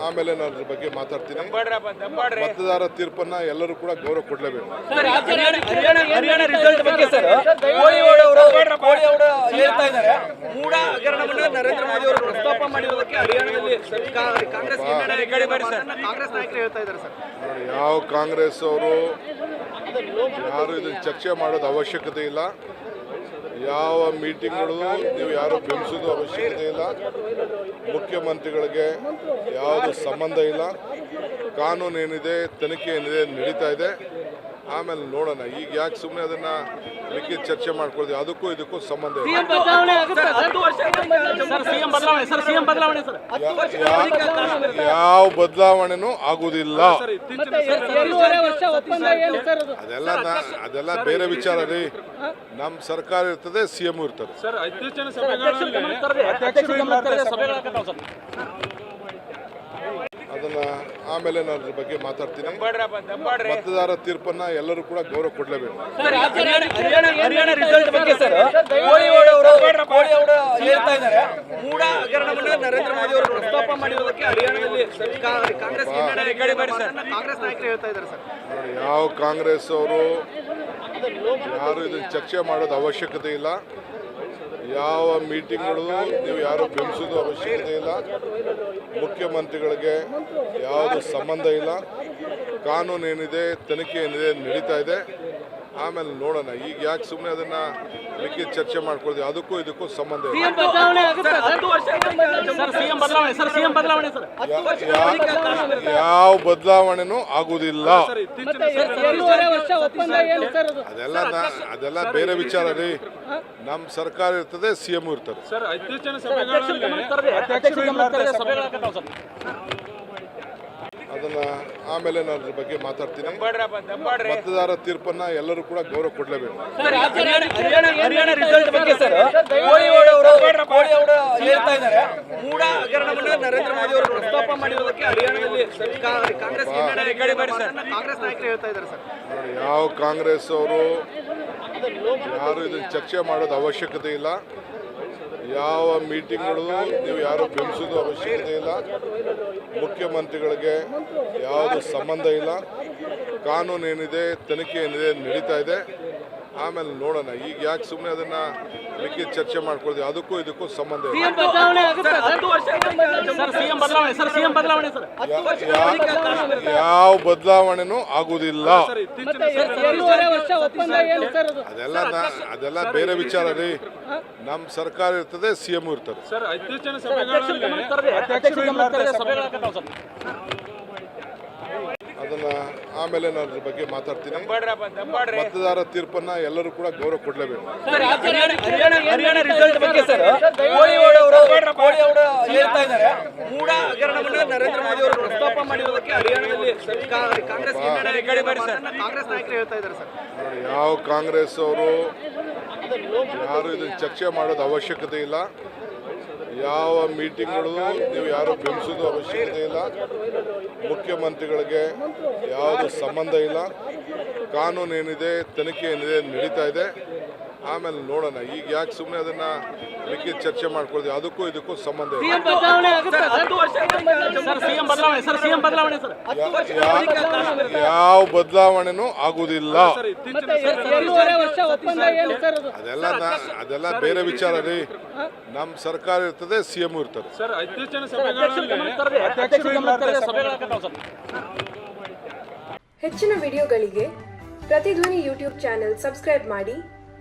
ಆಮೇಲೆ ನಾನು ಅದ್ರ ಬಗ್ಗೆ ಮಾತಾಡ್ತೀನಿ. ಮತದಾರ ತೀರ್ಪನ್ನ ಎಲ್ಲರೂ ಕೂಡ ಗೌರವ ಕೊಡಲೇಬೇಕು. ಹರಿಯಾಣ ರಿಸಲ್ಟ್ ಬಗ್ಗೆ ಸರ್ ಕೋಳಿವಾಡ ಅವರು ಕೋಳಿವಾಡ ಇದ್ದಾರೆ. ಮೂಡ ಹಗರಣವನ್ನ ನರೇಂದ್ರ ಮೋದಿ ಅವರು ಪ್ರಸ್ತಾಪ ಮಾಡಿರೋದಕ್ಕೆ ಹರಿಯಾಣದಲ್ಲಿ ಸರ್ಕಾರ- ಕಾಂಗ್ರೆಸ್ ಹಿನ್ನಡೆ ಕಾಂಗ್ರೆಸ್ ನಾಯಕರು ಹೇಳ್ತಾ ಇದ್ದಾರೆ ಸರ್. ಯಾವ ಕಾಂಗ್ರೆಸ್ ಅವರು ಯಾರು ಇದನ್ನ ಚರ್ಚೆ ಮಾಡೋದು ಅವಶ್ಯಕತೆ ಇಲ್ಲ. ಯಾವ ಮೀಟಿಂಗ್ಗಳು ನೀವು ಯಾರು ಬೆಂಬಸೋದು ಅವಶ್ಯಕತೆ ಇಲ್ಲ. ಮುಖ್ಯಮಂತ್ರಿಗಳಿಗೆ ಯಾವುದು ಸಂಬಂಧ ಇಲ್ಲ. ಕಾನೂನು ಏನಿದೆ ತನಿಖೆ ಏನಿದೆ ನಡೀತಾ ಇದೆ. ಆಮೇಲೆ ನೋಡೋಣ. ಈಗ ಯಾಕೆ ಸುಮ್ಮನೆ ಅದನ್ನ ಲಿಖಿತ ಚರ್ಚೆ ಮಾಡ್ಕೊಳ್ತೀವಿ ಅದಕ್ಕೂ ಇದಕ್ಕೂ ಸಂಬಂಧ ಇಲ್ಲ. ಬದಲಾವಣೆ ಆಗುತ್ತೆ. ಹತ್ತು ವರ್ಷ ಸರ್ ಸಿಎಂ ಬದಲಾವಣೆ. ಸರ್ ಸಿಎಂ ಬದಲಾವಣೆ ಸರ್ ಯಾ- ಯಾವ ಬದಲಾವಣೆನೂ ಆಗುವುದಿಲ್ಲ ಎರಡೂವರೆ ವರ್ಷ ಒಪ್ಪಂದ ಏನು ಸರ್ ಅದು? ಅದೆಲ್ಲ ಅದೆಲ್ಲ ಬೇರೆ ವಿಚಾರ ರೀ. ನಮ್ಮ ಸರ್ಕಾರ ಇರ್ತದೆ ಸಿ ಎಂ ಇರ್ತದೆ. ಅದನ್ನ ಆಮೇಲೆ ನಾನು ಅದ್ರ ಬಗ್ಗೆ ಮಾತಾಡ್ತೀನಿ. ಮತದಾರ ತೀರ್ಪನ್ನ ಎಲ್ಲರೂ ಕೂಡ ಗೌರವ ಕೊಡಲೇಬೇಕು. ಹರಿಯಾಣ ಹರಿಯಾಣ ರಿಸಲ್ಟ್ ಬಗ್ಗೆ ಸರ್ ಕೋಳಿವಾಡ ಅವರು ಹೇಳ್ತಾ ಇದ್ದಾರೆ. ಮೂಡ ಹಗರಣವನ್ನ ನರೇಂದ್ರ ಮೋದಿ ಅವರು ಪ್ರಸ್ತಾಪ ಮಾಡಿರೋದಕ್ಕೆ ಹರಿಯಾಣದಲ್ಲಿ ಸರ್ಕಾರ- ಕಾಂಗ್ರೆಸ್ ಹಿನ್ನಡೆ ಕಾಂಗ್ರೆಸ್ ನಾಯಕರು ಹೇಳ್ತಾ ಇದ್ದಾರೆ ಸರ್. ನೋಡಿ, ಯಾವ ಕಾಂಗ್ರೆಸ್ ಅವರು ಯಾರು ಇದನ್ನ ಚರ್ಚೆ ಮಾಡೋದು ಅವಶ್ಯಕತೆ ಇಲ್ಲ. ಯಾವ ಮೀಟಿಂಗ್ಗಳು ನೀವು ಯಾರು ಬೆಂಬಲಿಸೋದು ಅವಶ್ಯಕತೆ ಇಲ್ಲ. ಮುಖ್ಯಮಂತ್ರಿಗಳಿಗೆ ಯಾವುದು ಸಂಬಂಧ ಇಲ್ಲ. ಕಾನೂನು ಏನಿದೆ, ತನಿಖೆ ಏನಿದೆ ನಡೀತಾ ಇದೆ. ಆಮೇಲೆ ನೋಡೋಣ. ಈಗ ಯಾಕೆ ಸುಮ್ಮನೆ ಅದನ್ನು ಲಿಖಿತ ಚರ್ಚೆ ಮಾಡ್ಕೊಳ್ತೀವಿ? ಅದಕ್ಕೂ ಇದಕ್ಕೂ ಸಂಬಂಧ ಇಲ್ಲ. ಸಿಎಂ ಸಿಎಂ ಯಾವ ಬದಲಾವಣೆನೂ ಆಗುದಿಲ್ಲ. ಎರಡೂವರೆ ವರ್ಷ ಒಪ್ಪಂದ ಏನು ಸರ್. ಅದು. ಅದೆಲ್ಲ ಅದೆಲ್ಲ ಬೇರೆ ವಿಚಾರ ರೀ. ನಮ್ಮ ಸರ್ಕಾರ ಇರ್ತದೆ ಸಿ ಎಂ ಇರ್ತದೆ. ಆಮೇಲೆ ನಾನು ಅದ್ರ ಬಗ್ಗೆ ಮಾತಾಡ್ತೀನಿ. ಮತದಾರ ತೀರ್ಪನ್ನ ಎಲ್ಲರೂ ಕೂಡ ಗೌರವ ಕೊಡಲೇಬೇಕು. ಹರಿಯಾಣ ಹರಿಯಾಣ ರಿಸಲ್ಟ್ ಬಗ್ಗೆ ಸರ್ ಕೋಳಿವಾಡ ಅವರು ಹೇಳ್ತಾ ಇದ್ದಾರೆ. ಮೂಡ ಹಗರಣವನ್ನ ನರೇಂದ್ರ ಮೋದಿ ಅವರು ಪ್ರಸ್ತಾಪ ಮಾಡಿರೋದಕ್ಕೆ ಹರಿಯಾಣದಲ್ಲಿ ಸರ್ಕಾರ- ಕಾಂಗ್ರೆಸ್ ಹಿನ್ನಡೆ ಕಾಂಗ್ರೆಸ್ ನಾಯಕರು ಹೇಳ್ತಾ ಇದ್ದಾರೆ ಸರ್. ಯಾವ ಕಾಂಗ್ರೆಸ್ ಅವರು ಯಾರು ಇದನ್ನ ಚರ್ಚೆ ಮಾಡೋದು ಅವಶ್ಯಕತೆ ಇಲ್ಲ. ಯಾವ ಮೀಟಿಂಗ್ಗಳು ನೀವು ಯಾರು ಬೆಂಬಲಿಸೋದು ಅವಶ್ಯಕತೆ ಇಲ್ಲ. ಮುಖ್ಯಮಂತ್ರಿಗಳಿಗೆ ಯಾವುದು ಸಂಬಂಧ ಇಲ್ಲ. ಕಾನೂನು ಏನಿದೆ ತನಿಖೆ ಏನಿದೆ ನಡೀತಾ ಇದೆ. ಆಮೇಲೆ ನೋಡೋಣ. ಈಗ ಯಾಕೆ ಸುಮ್ಮನೆ ಅದನ್ನ ಲಿಖಿತ ಚರ್ಚೆ ಮಾಡ್ಕೊಳ್ತೀವಿ ಅದಕ್ಕೂ ಇದಕ್ಕೂ ಸಂಬಂಧ ಇಲ್ಲ. ಬದಲಾವಣೆ ಆಗುತ್ತೆ. ಹತ್ತು ವರ್ಷ ಸರ್ ಸಿಎಂ ಬದಲಾವಣೆ ಸರ್ ಸಿಎಂ ಬದಲಾವಣೆ ಸರ್. ಯಾ- ಯಾವ ಬದಲಾವಣೆನೂ ಆಗುವುದಿಲ್ಲ ಎರಡೂವರೆ ವರ್ಷ ಒಪ್ಪಂದ ಏನು ಸರ್ ಅದು. ಅದೆಲ್ಲ ಅದೆಲ್ಲ ಬೇರೆ ವಿಚಾರ ರೀ. ನಮ್ಮ ಸರ್ಕಾರ ಇರ್ತದೆ ಸಿ ಎಂ ಇರ್ತದೆ ಆಮೇಲೆ ನಾನು ಅದ್ರ ಬಗ್ಗೆ ಮಾತಾಡ್ತೀನಿ. ಮತದಾರ ತೀರ್ಪನ್ನ ಎಲ್ಲರೂ ಕೂಡ ಗೌರವ ಕೊಡಲೇಬೇಕು. ಹರಿಯಾಣ ಹರಿಯಾಣ ರಿಸಲ್ಟ್ ಬಗ್ಗೆ ಸರ್ ಕೋಳಿವಾಡ ಅವರು ಹೇಳ್ತಾ ಇದ್ದಾರೆ. ಮೂಡ ಹಗರಣವನ್ನ ನರೇಂದ್ರ ಮೋದಿ ಅವರು ಪ್ರಸ್ತಾಪ ಮಾಡಿರೋದಕ್ಕೆ ಹರಿಯಾಣದಲ್ಲಿ ಸರ್ಕಾರ- ಕಾಂಗ್ರೆಸ್ ಹಿನ್ನಡೆ ಕಾಂಗ್ರೆಸ್ ನಾಯಕರು ಹೇಳ್ತಾ ಇದ್ದಾರೆ ಸರ್. ಯಾವ ಕಾಂಗ್ರೆಸ್ ಅವರು ಯಾರು ಇದನ್ನ ಚರ್ಚೆ ಮಾಡೋದು ಅವಶ್ಯಕತೆ ಇಲ್ಲ. ಯಾವ ಮೀಟಿಂಗ್ಗಳು ನೀವು ಯಾರು ಬೆಂಬಸೋದು ಅವಶ್ಯಕತೆ ಇಲ್ಲ. ಮುಖ್ಯಮಂತ್ರಿಗಳಿಗೆ ಯಾವುದು ಸಂಬಂಧ ಇಲ್ಲ. ಕಾನೂನು ಏನಿದೆ ತನಿಖೆ ಏನಿದೆ ನಡೀತಾ ಇದೆ. ಆಮೇಲೆ ನೋಡೋಣ. ಈಗ ಯಾಕೆ ಸುಮ್ಮನೆ ಅದನ್ನ ಲಿಖಿತ ಚರ್ಚೆ ಮಾಡ್ಕೊಳ್ತೀವಿ? ಅದಕ್ಕೂ ಇದಕ್ಕೂ ಸಂಬಂಧ ಇಲ್ಲ. ಬದಲಾವಣೆ ಆಗುತ್ತೆ ಹತ್ತು ವರ್ಷ ಸರ್ ಸಿಎಂ ಬದಲಾವಣೆ ಸರ್ ಸಿಎಂ ಬದಲಾವಣೆ ಸರ್. ಯಾ- ಯಾವ ಬದಲಾವಣೆನೂ ಆಗುವುದಿಲ್ಲ ಸರ್ ಇತ್ತೀಚಿನ ಎರಡೂವರೆ ವರ್ಷ ಒಪ್ಪಂದ ಏನು ಸರ್ ಅದು? ಅದೆಲ್ಲ ಅದೆಲ್ಲ ಬೇರೆ ವಿಚಾರ. ರೀ ನಮ್ಮ ಸರ್ಕಾರ ಇರ್ತದೆ ಸಿ ಎಂ ಇರ್ತದೆ ಹೆಚ್ಚಿನ ವಿಡಿಯೋಗಳಿಗೆ ಪ್ರತಿಧ್ವನಿ ಯೂಟ್ಯೂಬ್ ಚಾನೆಲ್ ಸಬ್ಸ್ಕ್ರೈಬ್ ಮಾಡಿ.